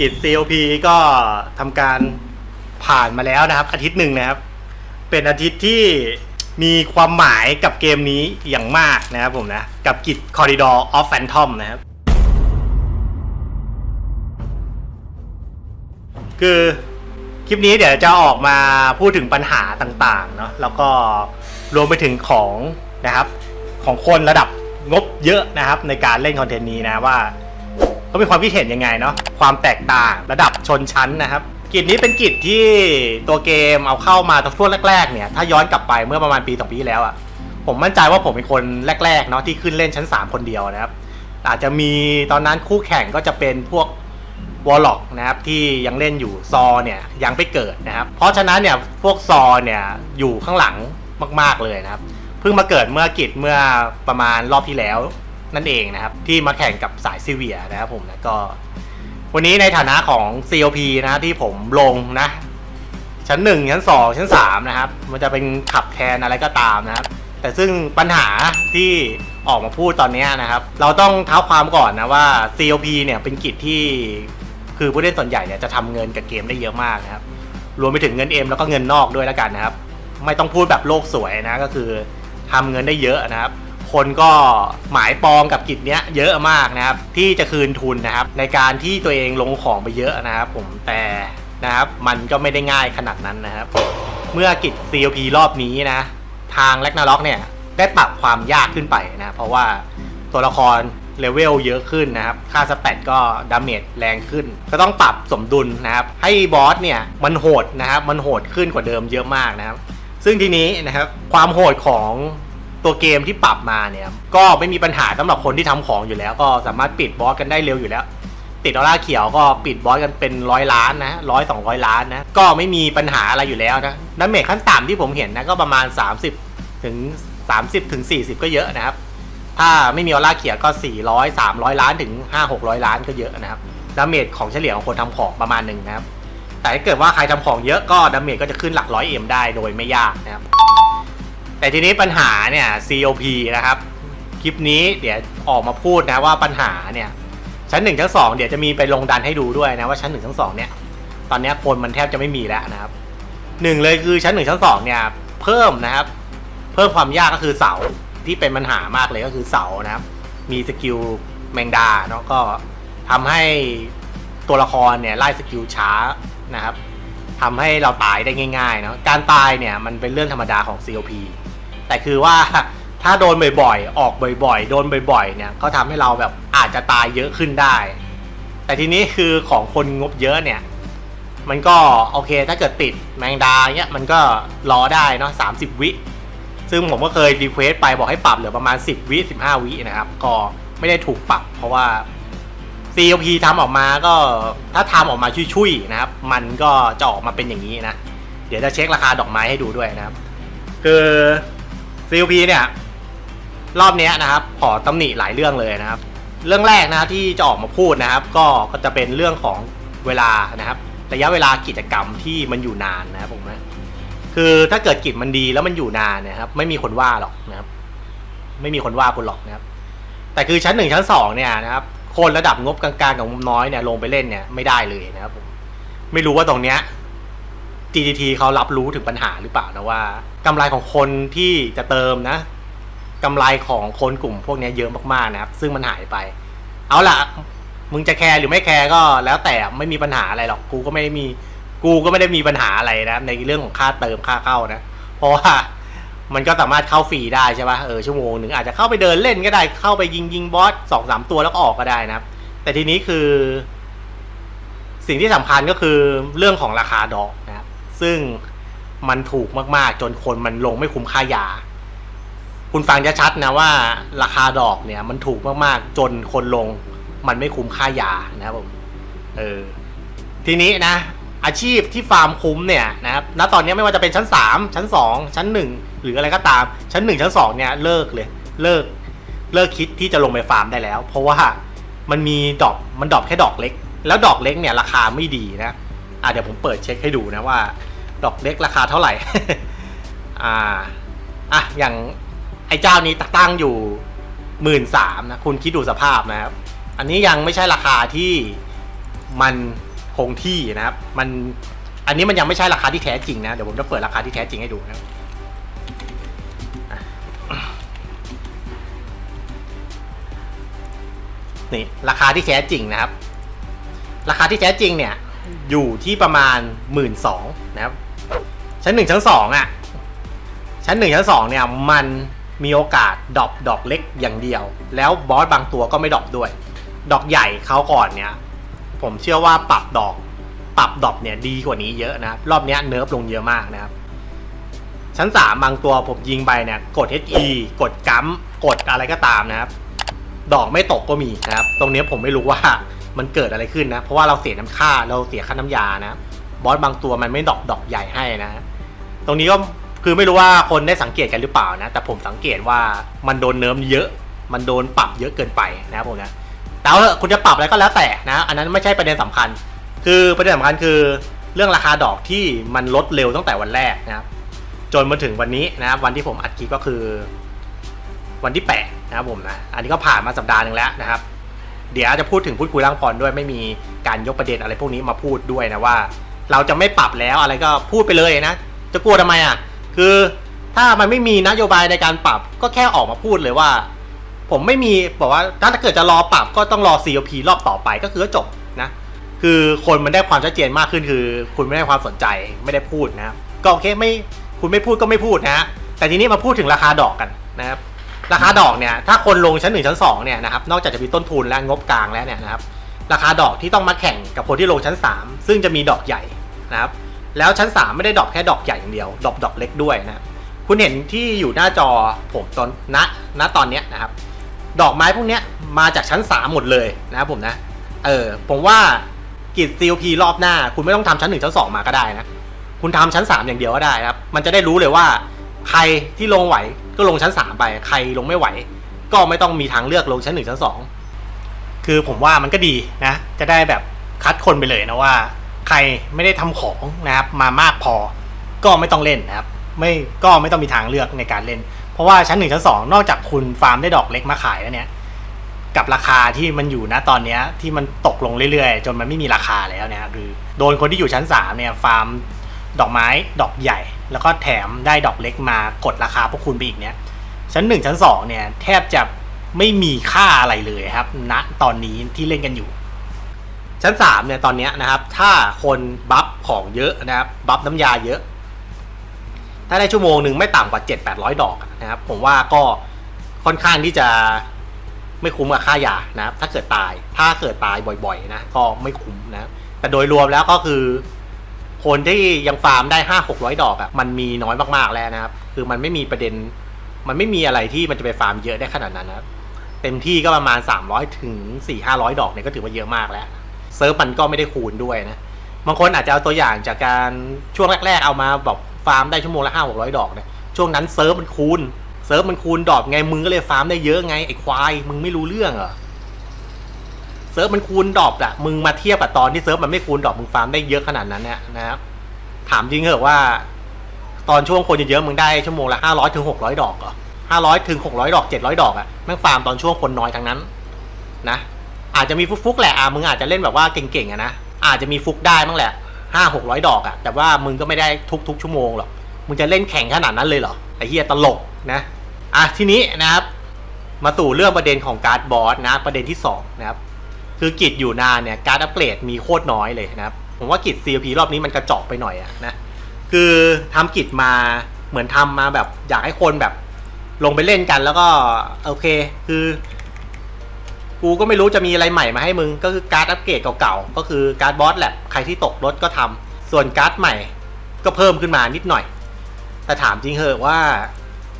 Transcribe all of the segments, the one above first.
กิจ COP ก็ทำการผ่านมาแล้วนะครับ อาทิตย์หนึ่งนะครับ เป็นอาทิตย์ที่มีความหมายกับเกมนี้อย่างมากนะครับผมนะ กับกิจ Corridor of Phantom นะครับ คือคลิปนี้เดี๋ยวจะออกมาพูดถึงปัญหาต่างๆเนาะแล้วก็รวมไปถึงของนะครับ ของคนระดับงบเยอะนะครับ ในการเล่นคอนเทนต์นี้นะว่า เขามีความคิดเห็นยังไงเนาะความแตกต่างระดับชนชั้นนะครับกิจนี้เป็นกิจที่ตัวเกมเอาเข้ามาตอนช่วงแรกๆเนี่ยถ้าย้อนกลับไปเมื่อประมาณปีสองปีแล้วอะ่ะผมมั่นใจว่าผมเป็นคนแรกๆเนาะที่ขึ้นเล่นชั้น 3 คนเดียวนะครับ อาจจะมีตอนนั้นคู่แข่งก็จะเป็นพวกวอลล็อกนะครับที่ยังเล่นอยู่ซอเนี่ยยังไม่เกิดนะครับ เพราะฉะนั้นเนี่ยพวกซอเนี่ยอยู่ข้างหลังมากๆเลยนะครับ เพิ่งมาเกิดเมื่อกิจเมื่อประมาณรอบที่แล้ว นั่นเองนะครับ ที่มาแข่งกับสายซีเวียนะครับผมนะก็ วันนี้ในฐานะของ COP นะที่ผมลงนะ ชั้น 1 ชั้น 2 ชั้น 3 นะครับ มันจะเป็นขับแทนอะไรก็ตามนะครับ แต่ซึ่งปัญหาที่ออกมาพูดตอนนี้นะครับ เราต้องเท้าความก่อนนะว่า COP เนี่ยเป็นกิจที่คือผู้เล่นส่วนใหญ่เนี่ยจะทำเงินกับเกมได้เยอะมากนะครับ รวมไปถึงเงินเอ็มแล้วก็เงินนอกด้วยแล้วกันนะครับ ไม่ต้องพูดแบบโลกสวยนะก็คือทำเงินได้เยอะนะครับ คนก็หมายปองกับกิจเนี้ยเยอะมากนะครับ ที่จะคืนทุนนะครับ ในการที่ตัวเองลงของไปเยอะนะครับ ผมแต่นะครับ มันก็ไม่ได้ง่ายขนาดนั้นนะครับ เมื่อกิจ COP รอบนี้นะ ทางแลกนาล็อกเนี่ย ได้ปรับความยากขึ้นไปนะ เพราะว่าตัวละครเลเวลเยอะขึ้นนะครับ ค่าสแตทก็ดาเมจแรงขึ้น ก็ต้องปรับสมดุลนะครับ ให้บอสเนี่ยมันโหดนะครับ มันโหดขึ้นกว่าเดิมเยอะมากนะครับ ซึ่งทีนี้นะครับ ความโหดของ ตัวเกมที่ปรับมาเนี่ยก็ไม่มีปัญหาสำหรับคนที่ทำของอยู่แล้ว ก็สามารถปิดบอสกันได้เร็วอยู่แล้ว ติดออร่าเขียวก็ปิดบอสกันเป็นร้อยล้านนะร้อยสองร้อยล้านนะก็ไม่มีปัญหาอะไรอยู่แล้วนะน้ำเมจขั้นต่ำที่ผมเห็นนะก็ประมาณ 30 ถึง 30 ถึง 40 ก็เยอะนะครับ ถ้าไม่มีออร่าเขียวก็ 400 300 ล้านถึง 5 600 ล้านก็เยอะนะครับดาเมจของเฉลี่ยของคนทำของประมาณหนึ่งนะครับ แต่ถ้าเกิดว่าใครทำของเยอะก็ดาเมจก็จะขึ้นหลักร้อยเอ็มได้โดยไม่ยากนะครับ แต่ทีนี้ปัญหาเนี่ย COP นะครับ คลิปนี้เดี๋ยวออกมาพูดนะว่าปัญหาเนี่ย ชั้นหนึ่งชั้นสองเดี๋ยวจะมีไปลงดันให้ดูด้วยนะว่าชั้นหนึ่งชั้นสองเนี่ย ตอนนี้คนมันแทบจะไม่มีแล้วนะครับหนึ่งเลยคือชั้นหนึ่งชั้นสองเนี่ย เพิ่มนะครับ เพิ่มความยากก็คือเสาที่เป็นปัญหามากเลยก็คือเสานะครับ มีสกิลแมงดาเนาะก็ทำให้ตัวละครเนี่ยไล่สกิลช้านะครับทำให้เราตายได้ง่ายๆเนาะการตายเนี่ยมันเป็นเรื่องธรรมดาของ COP แต่คือว่าถ้าโดนบ่อยๆ ออกบ่อยๆ โดนบ่อยๆ เนี่ย ก็ทำให้เราแบบอาจจะตายเยอะขึ้นได้ แต่ทีนี้คือของคนงบเยอะเนี่ย มันก็โอเคถ้าเกิดติดแมงดาเนี่ยมันก็รอได้เนาะสามสิบวิ ซึ่งผมก็เคยรีเควสไปบอกให้ปรับเหลือประมาณ 10 วิ 15 วินะครับ ก็ไม่ได้ถูกปรับ เพราะว่า COP ทำออกมาก็ถ้าทำออกมาชุยๆนะครับ มันก็จะออกมาเป็นอย่างนี้นะ เดี๋ยวจะเช็คราคาดอกไม้ให้ดูด้วยนะครับ คือ COP เนี่ยรอบนี้นะครับขอตำหนิหลายเรื่องเลยนะครับ เรื่องแรกนะที่จะออกมาพูดนะครับ ก็ก็จะเป็นเรื่องของเวลานะครับ ระยะเวลากิจกรรมที่มันอยู่นานนะครับผมนะคือถ้าเกิดกิจมันดีแล้วมันอยู่นานเนะครับ ไม่มีคนว่าหรอกนะครับ ไม่มีคนว่าคุณหรอกนะครับ แต่คือชั้นหนึ่งชั้นสองเนี่ยนะครับ คนระดับงบกลางๆกับงบน้อยเนี่ยลงไปเล่นเนี่ยไม่ได้เลยนะครับผมไม่รู้ว่าตรงเนี้ย GTT เขารับรู้ถึงปัญหาหรือเปล่านะว่ากำไรของคนที่จะเติมนะกำไรของคนกลุ่มพวกนี้เยอะมากๆนะครับ ซึ่งมันหายไป เอาล่ะ มึงจะแคร์หรือไม่แคร์ก็แล้วแต่ไม่มีปัญหาอะไรหรอกกูก็ไม่มีกูก็ไม่ได้มีปัญหาอะไรนะในเรื่องของค่าเติมค่าเข้านะ เพราะว่ามันก็สามารถเข้าฟรีได้ใช่ปะเออชั่วโมงหนึ่งอาจจะเข้าไปเดินเล่นก็ได้เข้าไปยิงยิงบอสสองสามตัวแล้วก็ออกก็ได้นะครับ แต่ทีนี้คือ สิ่งที่สำคัญก็คือเรื่องของราคาดอก ซึ่งมันถูกมากๆ จนคนมันลงไม่คุ้มค่ายา คุณฟังจะชัดนะว่าราคาดอกเนี่ย มันถูกมากๆ จนคนลง มันไม่คุ้มค่ายานะครับผมเออทีนี้นะ อาชีพที่ฟาร์มคุ้มเนี่ยนะครับณตอนนี้ไม่ว่าจะเป็นชั้น 3 ชั้น 2 ชั้น 1 หรืออะไรก็ตาม ชั้น 1 ชั้น 2 เนี่ยเลิกเลยเลิกเลิกคิดที่จะลงไปฟาร์มได้แล้ว เพราะว่ามันมีดอกมันดอกแค่ดอกเล็ก แล้วดอกเล็กเนี่ยราคาไม่ดีนะอะเดี๋ยวผมเปิดเช็คให้ดูนะว่า ดอกเล็กราคาเท่าไหร่ อ่า อะ อย่างไอ้เจ้านี้ตั้งอยู่หมื่นสามนะ คุณคิดดูสภาพนะครับ อันนี้ยังไม่ใช่ราคาที่มันคงที่นะครับ มัน อันนี้มันยังไม่ใช่ราคาที่แท้จริงนะ เดี๋ยวผมจะเปิดราคาที่แท้จริงให้ดูนะครับนี่ราคาที่แท้จริงนะครับ ราคาที่แท้จริงเนี่ยอยู่ที่ประมาณหมื่นสองนะครับ ชั้นหนึ่งชั้นสองอะ ชั้นหนึ่งชั้นสองเนี่ยมันมีโอกาสดอปดอกเล็กอย่างเดียว แล้วบอสบางตัวก็ไม่ดอปด้วย ดอกใหญ่เขาก่อนเนี่ย ผมเชื่อว่าปรับดอก ปรับดอกเนี่ยดีกว่านี้เยอะนะรอบเนี้ยเนิร์ฟลงเยอะมากนะครับชั้นสามบางตัวผมยิงไปเนี่ยกด HE กดกัมกดอะไรก็ตามนะครับ ดอกไม่ตกก็มีนะครับ ตรงเนี้ยผมไม่รู้ว่ามันเกิดอะไรขึ้นนะ เพราะว่าเราเสียน้ำค่าเราเสียค่าน้ำยานะ บอสบางตัวมันไม่ดอกดอกใหญ่ให้นะ รงนี้ก็คือไม่รู้ว่าคนได้สังเกตกันหรือเปล่านะ แต่ผมสังเกตว่ามันโดนเนิร์มเยอะ มันโดนปรับเยอะเกินไปนะครับผมนะแต่ว่าคุณจะปรับอะไรก็แล้วแต่นะ อันนั้นไม่ใช่ประเด็นสำคัญ คือประเด็นสำคัญคือเรื่องราคาดอกที่มันลดเร็วตั้งแต่วันแรกนะครับ จนมาถึงวันนี้นะครับวันที่ผมอัดคลิปก็คือ วันที่8นะครับผมนะ อันนี้ก็ผ่านมาสัปดาห์หนึ่งแล้วนะครับ เดี๋ยวจะพูดถึงพูดคุยร่างพรด้วยไม่มีการยกประเด็นอะไรพวกนี้มาพูดด้วยนะว่า เราจะไม่ปรับแล้วอะไรก็พูดไปเลยนะ จะกลัวทำไมอะ คือถ้ามันไม่มีนโยบายในการปรับก็แค่ออกมาพูดเลยว่า ผมไม่มีบอกว่าถ้าเกิดจะรอปรับก็ต้องรอ COP รอบต่อไปก็คือจบนะ คือคนมันได้ความชัดเจนมากขึ้นคือ คุณไม่ได้ความสนใจไม่ได้พูดนะครับก็โอเคไม่คุณไม่พูดก็ไม่พูดนะฮะแต่ทีนี้มาพูดถึงราคาดอกกันนะครับราคาดอกเนี่ยถ้าคนลงชั้นหนึ่งชั้นสองเนี่ยนะครับนอกจากจะมีต้นทุนและงบกลางแล้วเนี่ยนะครับราคาดอกที่ต้องมาแข่งกับคนที่ลงชั้น 3 ซึ่งจะมีดอกใหญ่นะครับ แล้วชั้น 3 ไม่ได้ดอกแค่ดอกใหญ่อย่างเดียวดอกดอกเล็กด้วยนะครับคุณเห็นที่อยู่หน้าจอผมตอนณณตอนเนี้ยนะครับ ดอกไม้พวกเนี้ยมาจากชั้น 3 หมดเลยนะครับผมนะเออผมว่ากิจ COP รอบหน้า คุณไม่ต้องทำชั้น 1 ชั้น 2 มาก็ได้นะ คุณทำชั้น 3 อย่างเดียวก็ได้นะครับ มันจะได้รู้เลยว่า ใครที่ลงไหวก็ลงชั้น 3 ไป ใครลงไม่ไหว ก็ไม่ต้องมีทางเลือกลงชั้น 1 ชั้น 2 คือผมว่ามันก็ดีนะ จะได้แบบคัดคนไปเลยนะว่า ใครไม่ได้ทำของนะครับมามากพอก็ไม่ต้องเล่นนะครับ ไม่ก็ไม่ต้องมีทางเลือกในการเล่น เพราะว่าชั้นหนึ่งชั้นสองนอกจากคุณฟาร์มได้ดอกเล็กมาขายแล้วเนี่ยกับราคาที่มันอยู่นะตอนนี้ที่มันตกลงเรื่อยๆ จนมันไม่มีราคาแล้วเนี่ยคือโดนคนที่อยู่ชั้นสามเนี่ยฟาร์มดอกไม้ดอกใหญ่ แล้วก็แถมได้ดอกเล็กมากดราคาพวกคุณไปอีกเนี่ยชั้นหนึ่งชั้นสองเนี่ยแทบจะไม่มีค่าอะไรเลยครับณตอนนี้ที่เล่นกันอยู่ ชั้นสามเนี่ยตอนนี้นะครับถ้าคนบัฟของเยอะนะครับบัฟน้ำยาเยอะ ถ้าได้ชั่วโมงหนึ่งไม่ต่ำกว่าเจ็ดแปดร้อยดอกนะครับ ผมว่าก็ค่อนข้างที่จะไม่คุ้มกับค่ายานะครับ ถ้าเกิดตายถ้าเกิดตายบ่อยๆนะก็ไม่คุ้มนะแต่โดยรวมแล้วก็คือ คนที่ยังฟาร์มได้ห้าหกร้อยดอกอะ่ะมันมีน้อยมากๆแล้วนะครับ คือมันไม่มีประเด็น มันไม่มีอะไรที่มันจะไปฟาร์มเยอะได้ขนาดนั้นนะครับเต็มที่ก็ประมาณ300ถึง4 500ดอกเนี่ยก็ถือว่าเยอะมากแล้ว เซิร์ฟมันก็ไม่ได้คูณด้วยนะ บางคนอาจจะเอาตัวอย่างจากการช่วงแรก ๆ เอามาบอกฟาร์มได้ชั่วโมงละห้าหกร้อยดอกเนี่ยช่วงนั้นเซิร์ฟมันคูณเซิร์ฟมันคูณดอกไงมึงก็เลยฟาร์มได้เยอะไงไอ้ควายมึงไม่รู้เรื่องเหรอเซิร์ฟมันคูณดอกอะมึงมาเทียบกับตอนที่เซิร์ฟมันไม่คูณดอกมึงฟาร์มได้เยอะขนาดนั้นเนี่ยนะครับถามจริงเหอะว่า ตอนช่วงคนเยอะๆมึงได้ชั่วโมงละห้าร้อยถึงหกร้อยดอกเหรอห้าร้อยถึงหกร้อยดอกเจ็ดร้อยดอกอะแม่งฟาร์มตอนช่วงคนน้อยทั้งนั้น นะ อาจจะมีฟุกๆแหละอะมึงอาจจะเล่นแบบว่าเก่งๆอะนะอาจจะมีฟุกได้บ้างแหละห้าหกร้อยดอกอะแต่ว่ามึงก็ไม่ได้ทุกๆชั่วโมงหรอกมึงจะเล่นแข่งขนาดนั้นเลยเหรอไอ้เฮียตลกนะอะทีนี้นะครับ มาสู่เรื่องประเด็นของการ์ดบอสนะประเด็นที่สองนะครับคือกิจอยู่นานเนี่ยการ์ดอัปเกรดมีโคตรน้อยเลยนะครับผมว่ากิจ CLP รอบนี้มันกระจอกไปหน่อยอะนะคือทำกิจมาเหมือนทำมาแบบอยากให้คนแบบลงไปเล่นกันแล้วก็โอเค คือ กูก็ไม่รู้จะมีอะไรใหม่มาให้มึง ก็คือการ์ดอัปเกรดเก่าๆ ก็คือการ์ดบอสแหละ ใครที่ตกรถก็ทำส่วนการ์ดใหม่ก็เพิ่มขึ้นมานิดหน่อย แต่ถามจริงเหอะว่า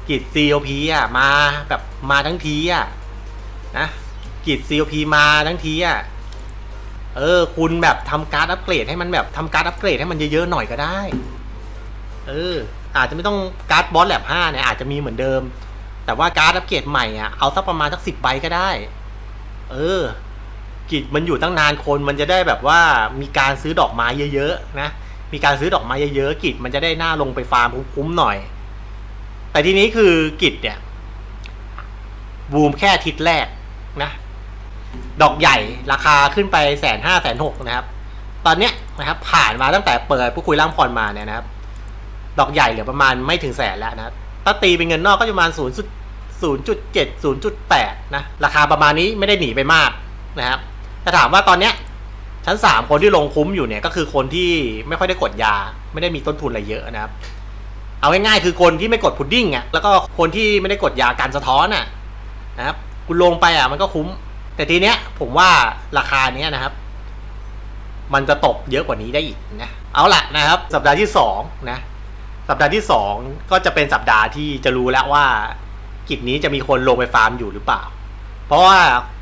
กิจ COP อะมาแบบมาทั้งทีอะนะกิจ COP มาทั้งทีอะเออ คุณแบบทำการ์ดอัปเกรดให้มันแบบทำการ์ดอัปเกรดให้มันเยอะๆหน่อยก็ได้ เออ อาจจะไม่ต้องการ์ดบอสแลบห้าเนี่ยอาจจะมีเหมือนเดิม แต่ว่าการ์ดอัปเกรดใหม่อะเอาสักประมาณสักสิบใบก็ได้ เออกิจมันอยู่ตั้งนานคนมันจะได้แบบว่ามีการซื้อดอกไม้เยอะๆนะมีการซื้อดอกไม้เยอะๆกิจมันจะได้หน้าลงไปฟาร์มคุ้มๆหน่อย แต่ทีนี้คือกิจเนี่ยบูมแค่ทิตย์แรกนะ ดอกใหญ่ราคาขึ้นไปแสนห้าแสนหกนะครับ ตอนเนี้ยนะครับ ผ่านมาตั้งแต่เปิดผู้คุยร่างพรมาเนี่ยนะครับ ดอกใหญ่เหลือประมาณไม่ถึงแสนแล้วนะครับถ้าตีเป็นเงินนอกก็จะประมาณ0 0.7 0.8 นะ ราคาประมาณนี้ไม่ได้หนีไปมากนะครับแต่ถามว่าตอนเนี้ยชั้นสามคนที่ลงคุ้มอยู่เนี่ยก็คือคนที่ไม่ค่อยได้กดยา ไม่ได้มีต้นทุนอะไรเยอะนะครับ เอาง่ายๆคือคนที่ไม่กดพุดดิ้งอะแล้วก็คนที่ไม่ได้กดยาการสะท้อนอะนะครับ คุณลงไปอะมันก็คุ้ม แต่ทีเนี้ยผมว่าราคาเนี้ยนะครับ มันจะตกเยอะกว่านี้ได้อีกนะเอาละนะครับ สัปดาห์ที่สองนะสัปดาห์ที่สองก็จะเป็นสัปดาห์ที่จะรู้แล้วว่า กิจนี้จะมีคนลงไปฟาร์มอยู่หรือเปล่า เพราะว่า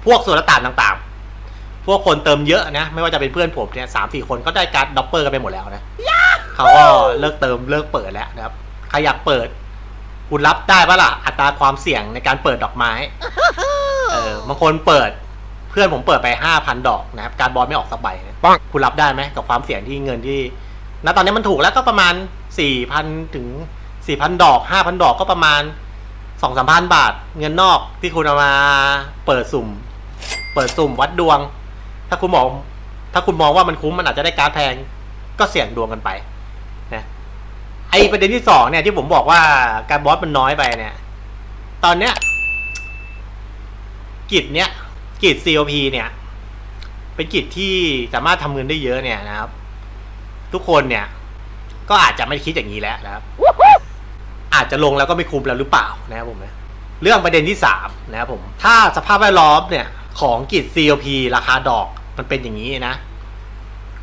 พวกส่วนละต่างต่างๆ พวกคนเติมเยอะนะ ไม่ว่าจะเป็นเพื่อนผมเนี่ยสามสี่คนก็ได้การ์ดด็อปเปอร์กันไปหมดแล้วนะเขาก็เลิกเติมเลิกเปิดแล้วนะครับใครอยากเปิด คุณรับได้ปะล่ะอัตราความเสี่ยงในการเปิดดอกไม้เออบางคนเปิดเพื่อนผมเปิดไปห้าพันดอกนะครับ การบอลไม่ออกสักใบนะปังคุณรับได้ไหมกับความเสี่ยงที่เงินที่ณตอนนี้มันถูกแล้วก็ประมาณสี่พันถึงสี่พันดอกห้าพันดอกก็ประมาณ สองสามพันบาท เงินนอกที่คุณเอามาเปิดสุ่ม เปิดสุ่มวัดดวง ถ้าคุณมอง ถ้าคุณมองว่ามันคุ้มมันอาจจะได้การแพง ก็เสี่ยงดวงกันไปนะไอประเด็นที่สองเนี่ยที่ผมบอกว่าการบอสมันน้อยไปเนี่ย ตอนเนี้ยกิจเนี้ยกิจ COP เนี่ย เป็นกิจที่สามารถทำเงินได้เยอะเนี่ยนะครับ ทุกคนเนี่ย ก็อาจจะไม่คิดอย่างนี้แล้วนะครับ อาจจะลงแล้วก็ไม่คุ้มแล้วหรือเปล่านะครับผมนะเรื่องประเด็นที่สามนะครับผมถ้าสภาพแวดล้อมเนี่ยของกิจ COP ราคาดอกมันเป็นอย่างนี้นะ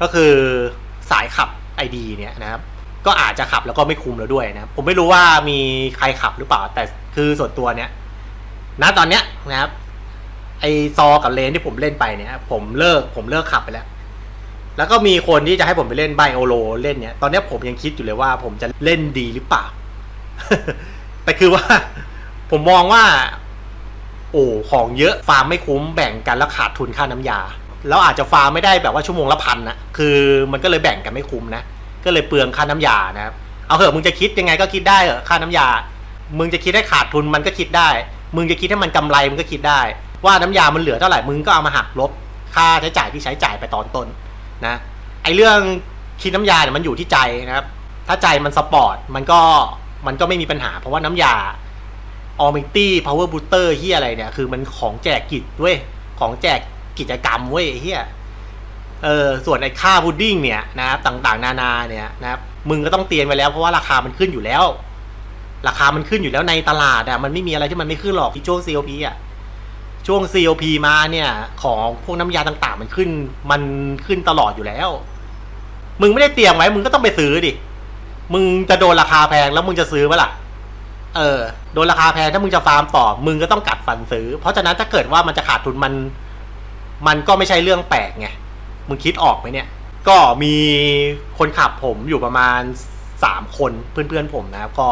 ก็คือสายขับ ID เนี่ยนะครับ ก็อาจจะขับแล้วก็ไม่คุ้มแล้วด้วยนะผมไม่รู้ว่ามีใครขับหรือเปล่า แต่คือส่วนตัวเนี่ยณตอนเนี้ยนะครับ ไอซอกับเลนที่ผมเล่นไปเนี่ยผมเลิกผมเลิกขับไปแล้ว แล้วก็มีคนที่จะให้ผมไปเล่นไบโอโลเล่นเนี่ย ตอนเนี้ยผมยังคิดอยู่เลยว่าผมจะเล่นดีหรือเปล่า แต่คือว่า ผมมองว่า โอ้ของเยอะฟาร์มไม่คุ้มแบ่งกันแล้วขาดทุนค่าน้ำยา แล้วอาจจะฟาร์มไม่ได้แบบว่าชั่วโมงละพันนะคือมันก็เลยแบ่งกันไม่คุ้มนะก็เลยเปลืองค่าน้ำยานะครับเอาเถอะมึงจะคิดยังไงก็คิดได้เหอะค่าน้ำยา มึงจะคิดให้ขาดทุนมันก็คิดได้ มึงจะคิดให้มันกำไรมันก็คิดได้ ว่าน้ำยามันเหลือเท่าไหร่มึงก็เอามาหักลบ ค่าใช้จ่ายที่ใช้จ่ายไปตอนต้นนะไอเรื่องคิดน้ำยาเนี่ยมันอยู่ที่ใจนะครับ ถ้าใจมันสปอร์ตมันก็ มันก็ไม่มีปัญหา เพราะว่าน้ำยาออมิตี้พาวเวอร์บูเตอร์เฮียอะไรเนี่ย คือมันของแจกกิจเว้ย ของแจกกิจกรรมเว้ยเฮียเออส่วนไอ้ค่าพุดดิ้งเนี่ยนะครับต่างๆ นานาเนี่ยนะครับมึงก็ต้องเตรียมไว้แล้วเพราะว่าราคามันขึ้นอยู่แล้ว ราคามันขึ้นอยู่แล้วในตลาดอะมันไม่มีอะไรที่มันไม่ขึ้นหรอกที่ช่วง COP อะช่วง COP มาเนี่ยของพวกน้ำยาต่างๆ มันขึ้น มันขึ้นตลอดอยู่แล้ว มึงไม่ได้เตรียมไว้ มึงก็ต้องไปซื้อดิ มึงจะโดนราคาแพงแล้วมึงจะซื้อปะล่ะ เออ โดนราคาแพงถ้ามึงจะฟาร์มต่อ มึงก็ต้องกัดฟันซื้อ เพราะฉะนั้นถ้าเกิดว่ามันจะขาดทุนมัน มันก็ไม่ใช่เรื่องแปลกไง มึงคิดออกไหมเนี่ย ก็มีคนขับผมอยู่ประมาณสามคนเพื่อนๆผมนะครับก็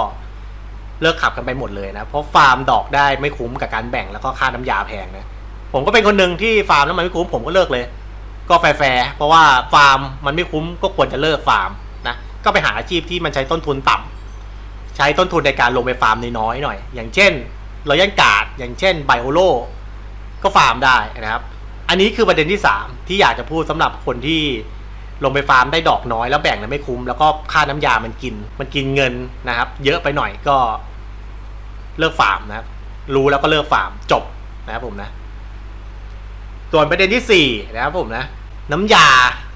เลิกขับกันไปหมดเลยนะ เพราะฟาร์มดอกได้ไม่คุ้มกับการแบ่งแล้วก็ค่าน้ำยาแพงนะ ผมก็เป็นคนหนึ่งที่ฟาร์มแล้วมันไม่คุ้มผมก็เลิกเลย ก็แฟร์เพราะว่าฟาร์มมันไม่คุ้มก็ควรจะเลิกฟาร์ม ก็ไปหาอาชีพที่มันใช้ต้นทุนต่ำใช้ต้นทุนในการลงไปฟาร์มน้อยๆหน่อย อย่างเช่นรอยัลการ์ดอย่างเช่นไบโอโลก็ฟาร์มได้นะครับ อันนี้คือประเด็นที่สามที่อยากจะพูดสำหรับคนที่ลงไปฟาร์มได้ดอกน้อยแล้วแบ่งแล้วไม่คุ้ม แล้วก็ค่าน้ำยามันกิน มันกินเงินนะครับ เยอะไปหน่อยก็เลิกฟาร์มนะครับ รู้แล้วก็เลิกฟาร์มจบนะครับผมนะ ส่วนประเด็นที่สี่นะครับผมนะ น้ำยา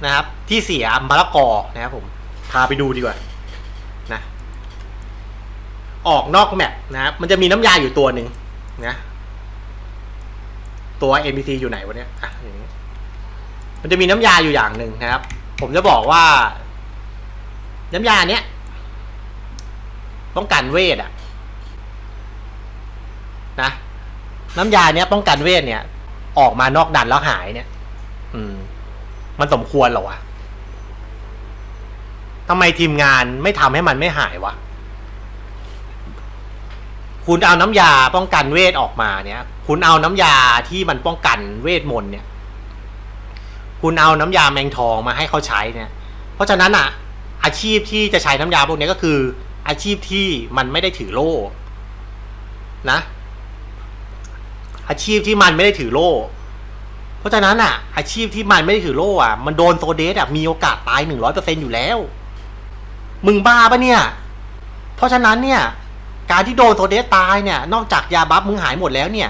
นะครับ ที่เสียมะละกอนะครับผม พาไปดูดีกว่านะออกนอกแมปนะครับมันจะมีน้ำยาอยู่ตัวหนึ่งนะตัว NPC อยู่ไหนวะเนี่ยอะอย่างนี้มันจะมีน้ำยาอยู่อย่างหนึ่งนะครับ ผมจะบอกว่า น้ำยาเนี้ยป้องกันเวทอะนะน้ำยาเนี้ยป้องกันเวทเนี่ย ออกมานอกดันแล้วหายเนี่ย อืม มันสมควรหรอวะ ทำไมทีมงานไม่ทำให้มันไม่หายวะ คุณเอาน้ำยาป้องกันเวทออกมาเนี่ย คุณเอาน้ำยาที่มันป้องกันเวทมนต์เนี่ย คุณเอาน้ำยาแมงทองมาให้เขาใช้เนี่ย เพราะฉะนั้นอะ อาชีพที่จะใช้น้ำยาพวกนี้ก็คือ อาชีพที่มันไม่ได้ถือโล่นะ อาชีพที่มันไม่ได้ถือโล่เพราะฉะนั้นอะ อาชีพที่มันไม่ได้ถือโล่อะมันโดนโซเดสอะมีโอกาสตายหนึ่งร้อยเปอร์เซ็นอยู่แล้ว มึงบ้าปะเนี่ย เพราะฉะนั้นเนี่ย การที่โดนโซเดสตายเนี่ย นอกจากยาบัฟมึงหายหมดแล้วเนี่ย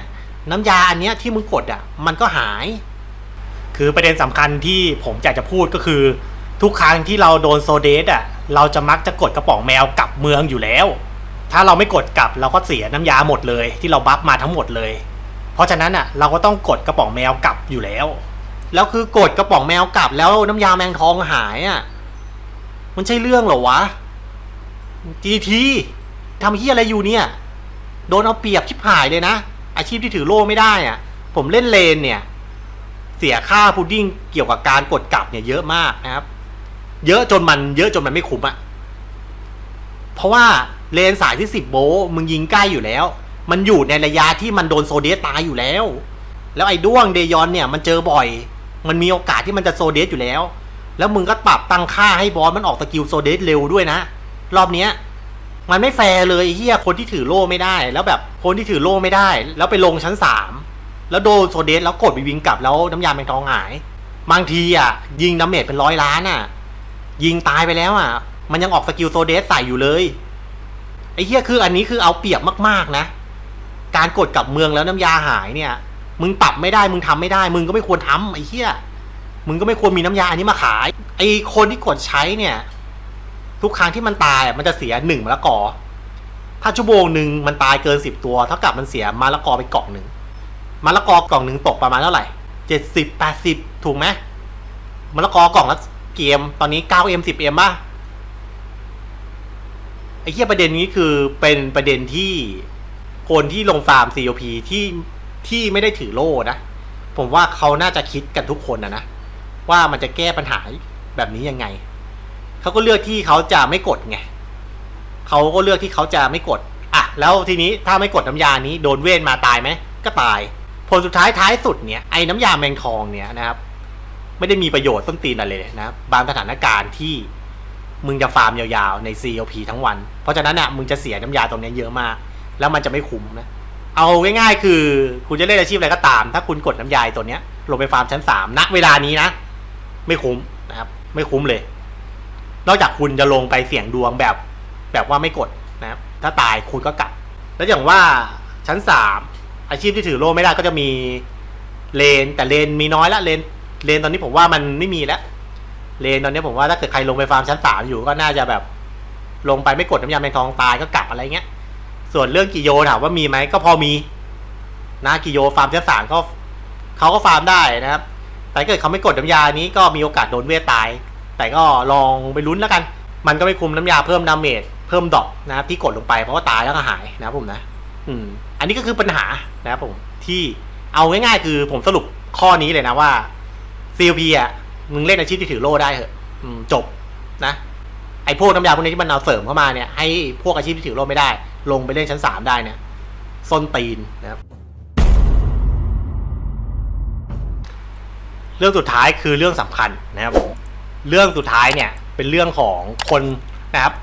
น้ำยาอันเนี้ยที่มึงกดอะ มันก็หาย คือประเด็นสำคัญที่ผมอยากจะพูดก็คือ ทุกครั้งที่เราโดนโซเดสอะ เราจะมักจะกดกระป๋องแมวกลับเมืองอยู่แล้ว ถ้าเราไม่กดกลับเราก็เสียน้ำยาหมดเลย ที่เราบัฟมาทั้งหมดเลย เพราะฉะนั้นอะ เราก็ต้องกดกระป๋องแมวกลับอยู่แล้ว แล้วคือกดกระป๋องแมวกลับแล้วน้ำยาแมงทองหายอะ มันใช่เรื่องเหรอวะ GT ทำเฮียอะไรอยู่เนี่ย โดนเอาเปรียบชิบหายเลยนะ อาชีพที่ถือโล่ไม่ได้อะผมเล่นเลนเนี่ย เสียค่าพุดดิ้งเกี่ยวกับการกดกลับเนี่ยเยอะมากนะครับ เยอะจนมันเยอะจนมันไม่คุ้มอะเพราะว่าเลนสายที่สิบโบมึงยิงใกล้อยู่แล้ว มันอยู่ในระยะที่มันโดนโซเดสตายอยู่แล้ว แล้วไอ้ด้วงเดยอนเนี่ยมันเจอบ่อย มันมีโอกาสที่มันจะโซเดสอยู่แล้ว แล้วมึงก็ปรับตั้งค่าให้บอสมันออกสกิลโซเดสเร็วด้วยนะ รอบเนี้ย มันไม่แฟร์เลยไอ้เฮียคนที่ถือโล่ไม่ได้ แล้วแบบคนที่ถือโล่ไม่ได้ แล้วไปลงชั้นสามแล้วโดนโซเดสแล้วกดไปวิ่งกลับแล้วน้ำยาแมงทองหาย บางทีอะ ยิงดาเมจเป็นร้อยล้านอะ ยิงตายไปแล้วอะ มันยังออกสกิลโซเดสใส่อยู่เลยไอ้เหี้ยคืออันนี้คือเอาเปรียบมากๆนะ การกดกลับเมืองแล้วน้ำยาหายเนี่ย มึงปรับไม่ได้มึงทำไม่ได้ มึงก็ไม่ควรทำไอ้เหี้ย มึงก็ไม่ควรมีน้ำยาอันนี้มาขาย ไอ้คนที่กดใช้เนี่ย ทุกครั้งที่มันตายมันจะเสียหนึ่งมะละกอ ถ้าชั่วโมงหนึ่งมันตายเกินสิบตัวเท่ากับมันเสียมะละกอไปกล่องหนึ่งมะละกอกล่องหนึ่งตกประมาณเท่าไหร่เจ็ดสิบแปดสิบถูกไหมมะละกอกล่องละเกมตอนนี้เก้าเอ็มสิบเอ็มป่ะไอ้เหี้ยประเด็นนี้คือเป็นประเด็นที่คนที่ลงฟาร์ม COP ที่ที่ไม่ได้ถือโล่นะ ผมว่าเขาน่าจะคิดกันทุกคนนะนะ ว่ามันจะแก้ปัญหาแบบนี้ยังไง เขาก็เลือกที่เขาจะไม่กดไงเขาก็เลือกที่เขาจะไม่กด อะ แล้วทีนี้ถ้าไม่กดน้ำยานี้โดนเวทมาตายไหม ก็ตาย ผลสุดท้ายท้ายสุดเนี่ยไอ้น้ำยาแมงทองเนี่ยนะครับ ไม่ได้มีประโยชน์ต้นตีนอะไรเลยนะบางสถานการณ์ที่มึงจะฟาร์มยาวๆใน COP ทั้งวัน เพราะฉะนั้นอะมึงจะเสียน้ำยาตรงนี้เยอะมาก แล้วมันจะไม่คุ้มนะ เอาง่ายๆ คือ คุณจะเล่นอาชีพอะไรก็ตาม ถ้าคุณกดน้ำยาตัวเนี้ยลงไปฟาร์มชั้นสามณเวลานี้นะ ไม่คุ้มนะครับ ไม่คุ้มเลย นอกจากคุณจะลงไปเสี่ยงดวงแบบ แบบว่าไม่กดนะครับ ถ้าตายคุณก็กลับ แล้วอย่างว่าชั้นสามอาชีพที่ถือโล่ไม่ได้ก็จะมีเลน แต่เลนมีน้อยละเลนเลนตอนนี้ผมว่ามันไม่มีแล้วเลนตอนนี้ผมว่าถ้าเกิดใครลงไปฟาร์มชั้นสามอยู่ก็น่าจะแบบ ลงไปไม่กดน้ำยาแมงทองตายก็กลับอะไรเงี้ย ส่วนเรื่องกิโยถามว่ามีไหมก็พอมี นะกิโยฟาร์มชั้นสามก็เขาก็ฟาร์มได้นะครับ แต่เกิดเขาไม่กดน้ำยานี้ก็มีโอกาสโดนเวทตาย แต่ก็ลองไปลุ้นแล้วกัน มันก็ไม่คุมน้ำยาเพิ่มดาเมจเพิ่มดอกนะครับที่กดลงไปเพราะว่าตายแล้วก็หายนะครับผมนะอืมอันนี้ก็คือปัญหานะครับผมที่เอาง่ายๆคือผมสรุปข้อนี้เลยนะว่า CLP อะมึงเล่นอาชีพที่ถือโล่ได้เหอะจบนะ ไอ้พวกน้ำยาพวกนี้ที่มันเอาเสริมเข้ามาเนี่ย ให้พวกอาชีพที่ถือโล่ไม่ได้ ลงไปเล่นชั้นสามได้เนี่ยส้นตีนนะครับ เรื่องสุดท้ายคือเรื่องสำคัญนะครับผมเรื่องสุดท้ายเนี่ยเป็นเรื่องของคนนะครับ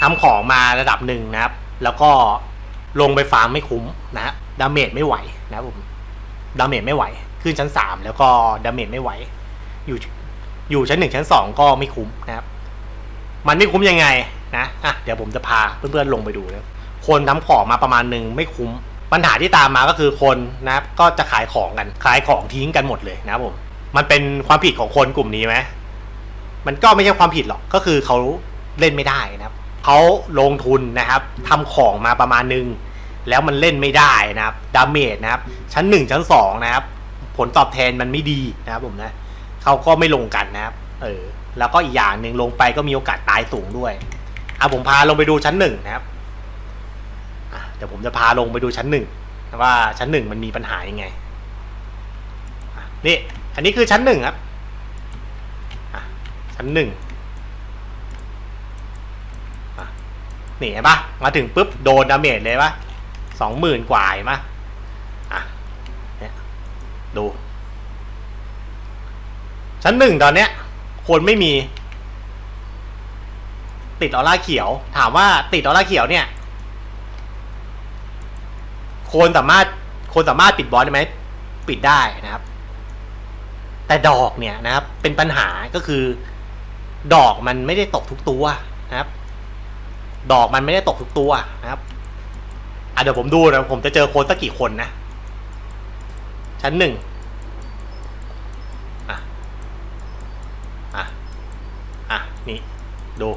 ทำของมาระดับหนึ่งนะครับ แล้วก็ลงไปฟาร์มไม่คุ้มนะดาเมจไม่ไหวนะครับผมดาเมจไม่ไหว ขึ้นชั้นสามแล้วก็ดาเมจไม่ไหว อยู่อยู่ชั้นหนึ่งชั้นสองก็ไม่คุ้มนะครับ มันไม่คุ้มยังไงนะอะเดี๋ยวผมจะพาเพื่อนๆลงไปดูนะคนทำของมาประมาณหนึ่งไม่คุ้มปัญหาที่ตามมาก็คือคนนะครับก็จะขายของกันขายของทิ้งกันหมดเลยนะครับผม มันเป็นความผิดของคนกลุ่มนี้ไหมมันก็ไม่ใช่ความผิดหรอกก็คือเขาเล่นไม่ได้นะครับเขาลงทุนนะครับทำของมาประมาณหนึ่งแล้วมันเล่นไม่ได้นะครับดาเมจนะครับ ชั้นหนึ่งชั้นสองนะครับ ผลตอบแทนมันไม่ดีนะครับผมนะเขาก็ไม่ลงกันนะครับ เออ แล้วก็อีกอย่างหนึ่งลงไปก็มีโอกาสตายสูงด้วยอะผมพาลงไปดูชั้นหนึ่งนะครับเดี๋ยวผมจะพาลงไปดูชั้นหนึ่งว่าชั้นหนึ่งมันมีปัญหายังไงนี่ อันนี้คือชั้นหนึ่งครับชั้นหนึ่งนี่เห็นปะมาถึงปุ๊บโดนดาเมจเลยปะสองหมื่นกว่าเห็นปะอะเนี่ยดู ชั้นหนึ่งตอนเนี้ย คนไม่มี ติดออร่าเขียว ถามว่าติดออร่าเขียวเนี่ย คนสามารถคนสามารถปิดบอสได้ไหม ปิดได้นะครับ แต่ดอกเนี่ยนะครับ เป็นปัญหาก็คือ ดอกมันไม่ได้ตกทุกตัวนะครับ ดอกมันไม่ได้ตกทุกตัวนะครับอะเดี๋ยวผมดูนะผมจะเจอคนสักกี่คนนะ ชั้นหนึ่งอะอะอะนี่ดู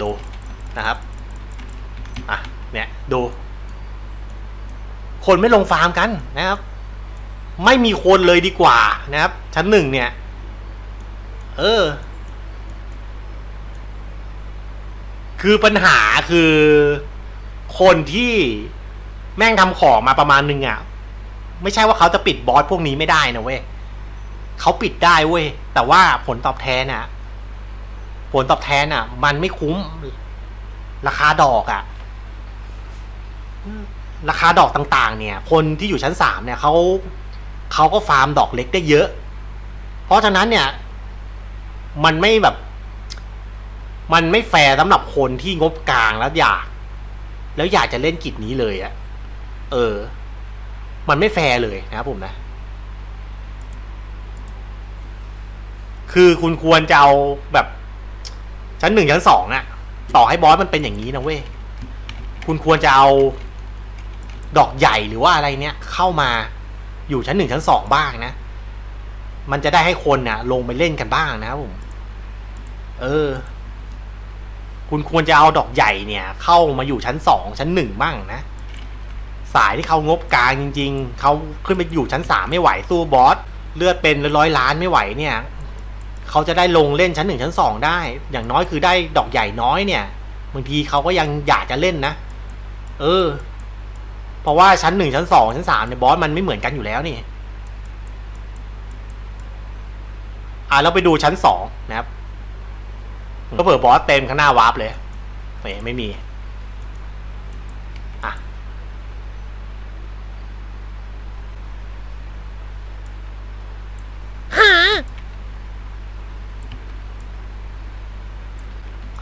ดูนะครับอะเนี่ยดู คนไม่ลงฟาร์มกันนะครับ ไม่มีคนเลยดีกว่านะครับ ชั้นหนึ่งเนี่ย เออ คือปัญหาคือ คนที่แม่งทำของมาประมาณนึงอะ ไม่ใช่ว่าเขาจะปิดบอสพวกนี้ไม่ได้นะเว้ยเขาปิดได้เว้ย แต่ว่าผลตอบแทนอะ ผลตอบแทนอะ มันไม่คุ้ม ราคาดอกอะราคาดอกต่าง ๆ เนี่ย คนที่อยู่ชั้นสามเนี่ยเขา เขาก็ฟาร์มดอกเล็กได้เยอะ เพราะฉะนั้นเนี่ย มันไม่แบบ มันไม่แฟร์สำหรับคนที่งบกลางแล้วอยาก แล้วอยากจะเล่นกิจนี้เลยอะ่ะเออ มันไม่แฟร์เลยนะครับผมนะ คือคุณควรจะเอาแบบ ชั้นหนึ่งชั้นสองอะต่อให้บอสมันเป็นอย่างนี้นะเว้ย คุณควรจะเอาดอกใหญ่หรือว่าอะไรเนี้ยเข้ามา อยู่ชั้นหนึ่งชั้นสองบ้างนะ มันจะได้ให้คนน่ะ ลงไปเล่นกันบ้างนะครับผม เออ คุณควรจะเอาดอกใหญ่เนี่ย เข้ามาอยู่ชั้นสองชั้นหนึ่งบ้างนะ สายที่เขางบกลางจริง ๆ เขาขึ้นไปอยู่ชั้นสามไม่ไหวสู้บอสเลือดเป็นร้อยล้านไม่ไหวเนี่ยเขาจะได้ลงเล่นชั้นหนึ่งชั้นสองได้ อย่างน้อยคือได้ดอกใหญ่น้อยเนี่ยบางทีเขาก็ยังอยากจะเล่นนะ เออ เพราะว่าชั้นหนึ่งชั้นสองชั้นสามเนี่ยบอสมันไม่เหมือนกันอยู่แล้วนี่ อะเราไปดูชั้นสองนะครับ ก็เผื่อบอสเต็มข้างหน้าวาร์ปเลยไม่ไม่มีอะ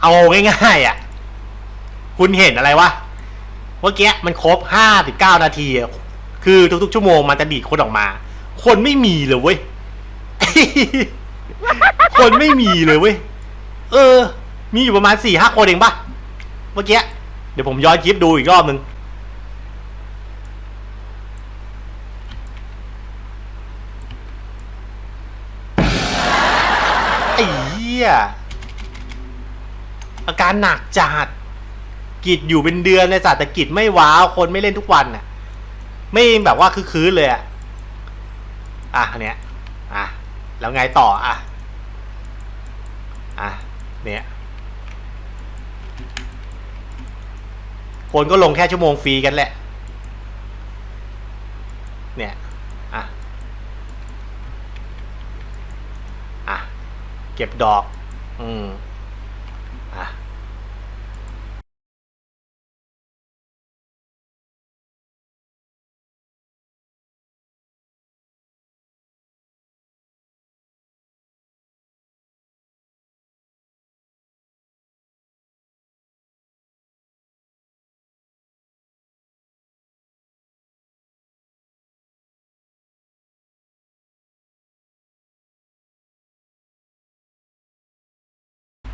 เอาง่ายๆอะ คุณเห็นอะไรวะ เมื่อกี้มันครบห้าสิบเก้านาทีอะคือทุกๆ ชั่วโมงมันจะดีดคนออกมา คนไม่มีเลยเว้ย คนไม่มีเลยเว้ย เออ มีอยู่ประมาณสี่ห้าคนเองปะเมื่อกี้ เดี๋ยวผมย้อนคลิปดูอีกรอบหนึ่งไอ้เหี้ยอาการหนักจัด กิจอยู่เป็นเดือนเลยสัตว์กิจไม่ว้าวคนไม่เล่นทุกวันน่ะ ไม่แบบว่าคือคืนเลยอะอะเนี้ยอะแล้วไงต่ออะอะเนี่ยคนก็ลงแค่ชั่วโมงฟรีกันแหละ เนี่ยอะอะเก็บดอก อืม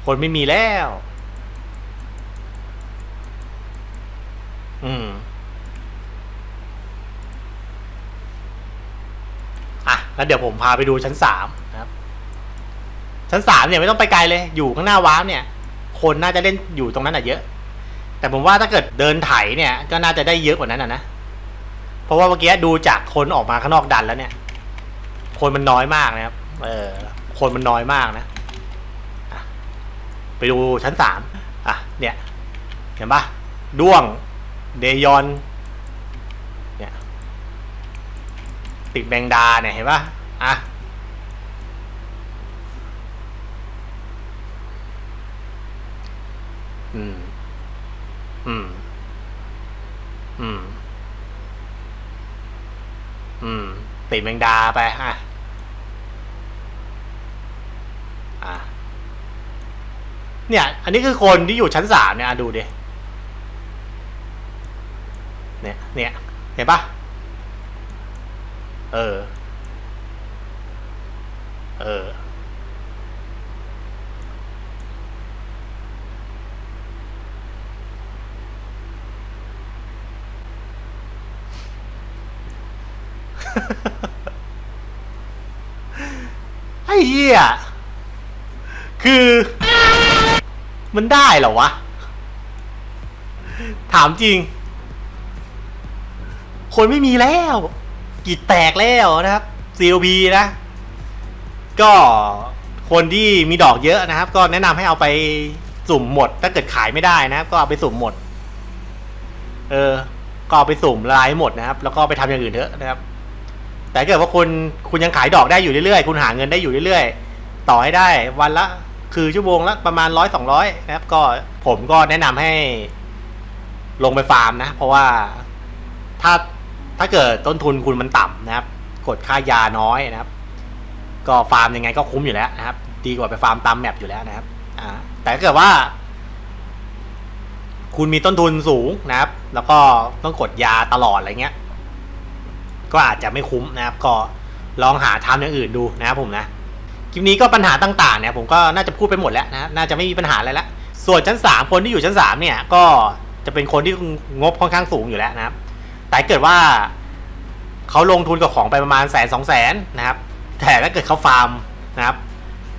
คนไม่มีแล้ว อืม อะ แล้วเดี๋ยวผมพาไปดูชั้นสามนะครับ ชั้นสามเนี่ยไม่ต้องไปไกลเลย อยู่ข้างหน้าวาร์ปเนี่ย คนน่าจะเล่นอยู่ตรงนั้นอะเยอะ แต่ผมว่าถ้าเกิดเดินไถเนี่ย ก็น่าจะได้เยอะกว่านั้นอะนะ เพราะว่าเมื่อกี้ดูจากคนออกมาข้างนอกดันแล้วเนี่ย คนมันน้อยมากนะครับ เออ คนมันน้อยมากนะ ไปดูชั้นสามอะ เนี่ย เห็นปะด้วง เดยอน เนี่ย ติดแมงดาเนี่ย เห็นปะอะ อืม อืม อืม อืม ติดแมงดาไป อะอะ เนี่ย อันนี้คือคนที่อยู่ชั้นสามเนี่ยดูดิเนี่ย เนี่ย เห็นปะเออ เออ ไอ้เหี้ย คือ มันได้เหรอวะ ถามจริง คนไม่มีแล้วกีดแตกแล้วนะครับ CLB นะ ก็คนที่มีดอกเยอะนะครับ ก็แนะนำให้เอาไปสุ่มหมด ถ้าเกิดขายไม่ได้นะครับ ก็เอาไปสุ่มหมด เออ ก็เอาไปสุ่มละลายหมดนะครับ แล้วก็ไปทำอย่างอื่นเถอะนะครับ แต่เกิดว่าคุณคุณยังขายดอกได้อยู่เรื่อยๆ คุณหาเงินได้อยู่เรื่อยๆ ต่อให้ได้วันละ คือชั่วโมงละประมาณร้อยสองร้อยนะครับ ก็ผมก็แนะนำให้ลงไปฟาร์มนะ เพราะว่าถ้าถ้าเกิดต้นทุนคุณมันต่ำนะครับ กดค่ายาน้อยนะครับ ก็ฟาร์มยังไงก็คุ้มอยู่แล้วนะครับ ดีกว่าไปฟาร์มตามแมปอยู่แล้วนะครับ อ่า แต่ถ้าเกิดว่า คุณมีต้นทุนสูงนะครับ แล้วก็ต้องกดยาตลอดอะไรเงี้ย ก็อาจจะไม่คุ้มนะครับ ก็ลองหาทำอย่างอื่นดูนะครับผมนะ ลิปนี้ก็ปัญหาต่างๆเนี่ยผมก็น่าจะพูดไปหมดแล้วนะน่าจะไม่มีปัญหาอะไรละส่วนชั้น 3 คนที่อยู่ชั้น 3 เนี่ยก็จะเป็นคนที่งบค่อนข้างสูงอยู่แล้วนะครับ แต่เกิดว่าเขาลงทุนกับของไปประมาณแสนสองแสนนะครับแต่ถ้าเกิดเขาฟาร์มนะครับ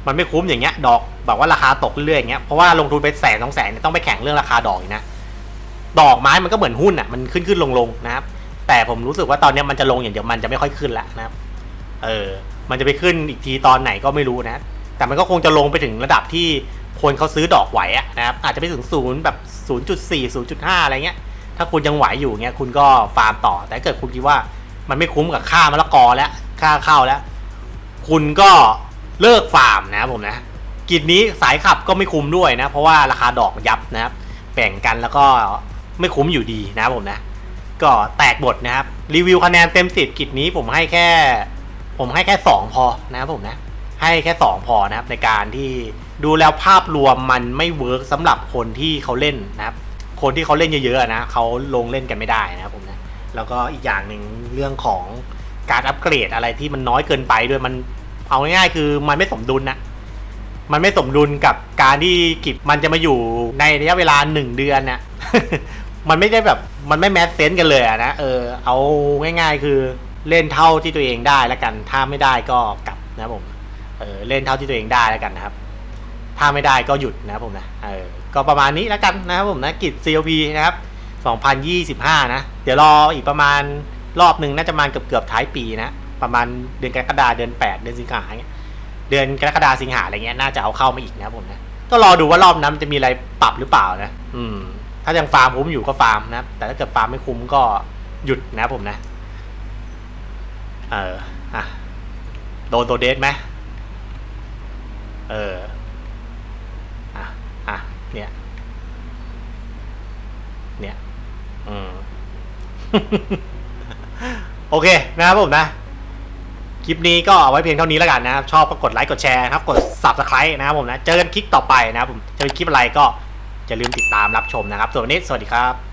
มันไม่คุ้มอย่างเงี้ย ดอกแบบว่าราคาตกเรื่อยๆอย่างเงี้ยเพราะว่าลงทุนไปแสนสองแสนเนี่ยต้องไปแข่งเรื่องราคาดอกนะดอกไม้มันก็เหมือนหุ้นอะมันขึ้นขึ้นลงลงๆนะครับ แต่ผมรู้สึกว่าตอนนี้มันจะลงอย่างเดียวมันจะไม่ค่อยขึ้นล้วนะครับ เออ มันจะไปขึ้นอีกทีตอนไหนก็ไม่รู้นะ แต่มันก็คงจะลงไปถึงระดับที่คนเขาซื้อดอกไหวอะนะครับ อาจจะไปถึงศูนย์แบบ 0.4 0.5 อะไรเงี้ย ถ้าคุณยังไหวอยู่เงี้ยคุณก็ฟาร์มต่อ แต่ถ้าเกิดคุณคิดว่ามันไม่คุ้มกับค่ามะละกอแล้ว ค่าข้าวแล้ว คุณก็เลิกฟาร์มนะผมนะ กิจนี้สายขับก็ไม่คุ้มด้วยนะ เพราะว่าราคาดอกยับนะครับ แบ่งกันแล้วก็ไม่คุ้มอยู่ดีนะผมนะ ก็แตกบทนะครับ รีวิวคะแนนเต็มสิบกิจนี้ผมให้แค่ ผมให้แค่สองพอนะครับผมนะ ให้แค่สองพอนะครับในการที่ดูแล้วภาพรวมมันไม่เวิร์กสำหรับคนที่เขาเล่นนะครับ คนที่เขาเล่นเยอะๆนะเขาลงเล่นกันไม่ได้นะครับผมนะแล้วก็อีกอย่างหนึ่งเรื่องของการอัปเกรดอะไรที่มันน้อยเกินไปด้วยมันเอาง่ายๆคือมันไม่สมดุลนะมันไม่สมดุลกับการที่กิจมันจะมาอยู่ในระยะเวลาหนึ่งเดือนน่ะมันไม่ได้แบบมันไม่แมสเซนส์กันเลยอะนะเออเอาง่าย ๆ คือ เล่นเท่าที่ตัวเองได้แล้วกัน ถ้าไม่ได้ก็กลับนะผมเออเล่นเท่าที่ตัวเองได้แล้วกันนะครับ ถ้าไม่ได้ก็หยุดนะครับผมนะเออก็ประมาณนี้แล้วกันนะครับผมนะกิจ COP นะครับ2025 นะ เดี๋ยวรออีกประมาณรอบหนึ่งน่าจะมาเกือบเกือบท้ายปีนะ ประมาณเดือนกรกฎาเดือน 8 เดือนสิงหาเงี้ยเดือนกรกฎาสิงหาอะไรเงี้ยน่าจะเอาเข้ามาอีกนะผมนะก็รอดูว่ารอบนั้นมันจะมีอะไรปรับหรือเปล่านะ อืม ถ้ายังฟาร์มคุ้มอยู่ก็ฟาร์มนะ แต่ถ้าเกิดฟาร์มไม่คุ้มก็หยุดนะผมนะ เอออะโดนตัวเดทไหมเอออะอะเนี่ยเนี่ยอืมโอเคนะครับผมนะ คลิปนี้ก็เอาไว้เพียงเท่านี้แล้วกันนะครับ ชอบก็กดไลค์กดแชร์นะครับ กด subscribe นะครับผมนะ เจอกันคลิปต่อไปนะครับผม จะเป็นคลิปอะไรก็อย่าลืมติดตามรับชมนะครับ ส่วนวันนี้สวัสดีครับ